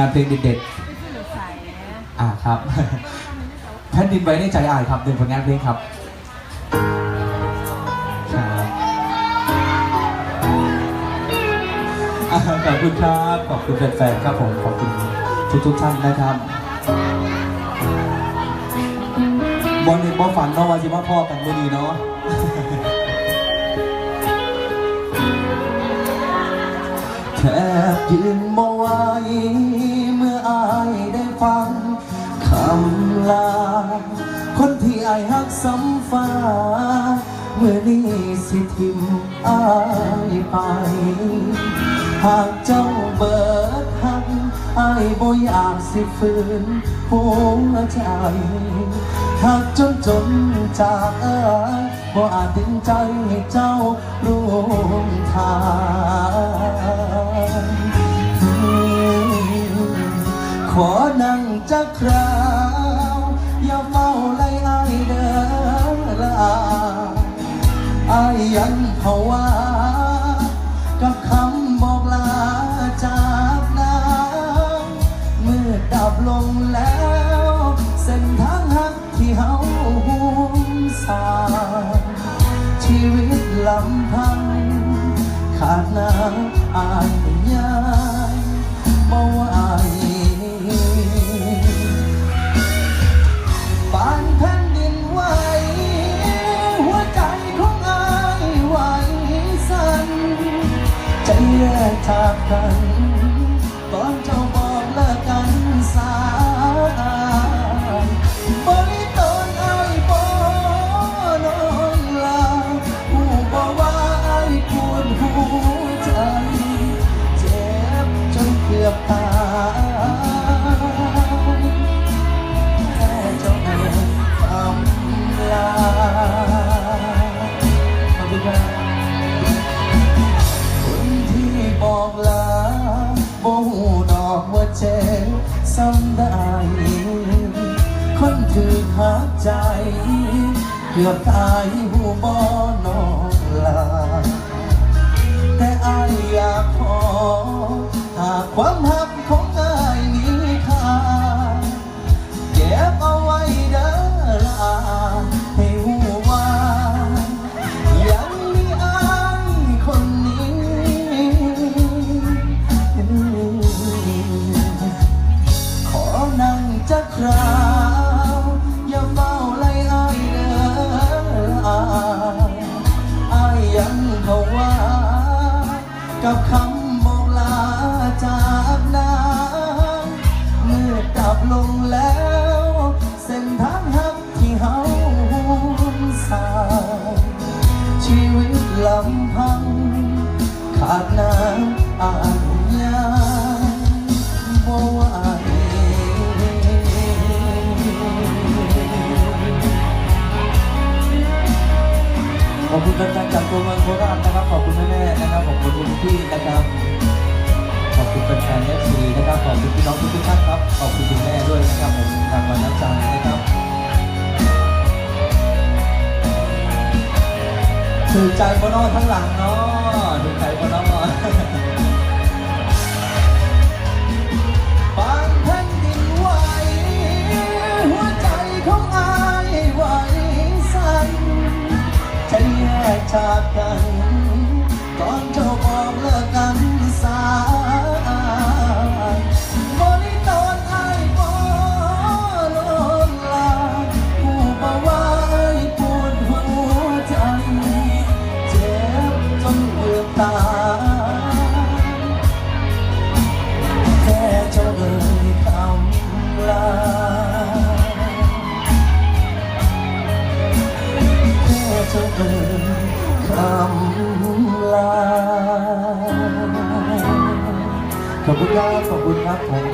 งานเพลงเด็ดๆอ่าครับ แผ่นดินไว้ในใจอายครับหนึ่งผลงานเพลงครับครับอ่าขอบคุณครับ ขอบคุณแฟนๆครับผม ขอบคุณทุกๆท่านนะครับบอลเห็นบอลฝันเนาะว่าสิมาพ่อกันไม่ดีเนาะ ยืนมองไว้เมื่ออายได้ฟังคำลา คนที่อายหักสำฟ้า เมื่อนี้สิทิมอายไป หากเจ้าเบิดหักอายบ่อยากสิฝืนหัวใจหากจนจนจากเอ้ยบ่อาจดึงใจให้เจ้าร่วมทาง จักคราว อย่าเฝ้าไล่อเดินลาอายยังภาวากับคำบอกลาจากนางเมื่อดับลงแล้ว เส้นทางหักที่เฮาห่วงสาชีวิตลำพัง ขาดน้ำอายยา แยกจากกัน ตอนเจ้าบอกเลิกกันสาบริตนอายบ่นอนหลับผู้บอกว่าอายปวดหัวใจ เจ็บจนเกือบตาย ซ้ำได้ คนถือหาใจ เกือบตายหูบ่นอน กับคำบอกลาจากนางเมื่อกลับลงแล้ว เส้นทางหักที่เฮาสร้างชีวิตลำพัง ขาดน้ำอาย อบคุณแฟนๆจากตัวเมืองโคราชนะครับ ขอบคุณแม่ๆนะครับ ขอบคุณทุกพี่นะครับ ขอบคุณแฟนๆเอฟซีนะครับ ขอบคุณพี่น้องทุกๆท่านครับ ขอบคุณคุณแม่ด้วยนะครับผมทางวันน้ำใจนะครับถือใจบนนอทั้งหลังเนาะ จากกัน ตอนเจ้าบอกเลิกกันำลาขอบคุณครับขอบคุณครับผม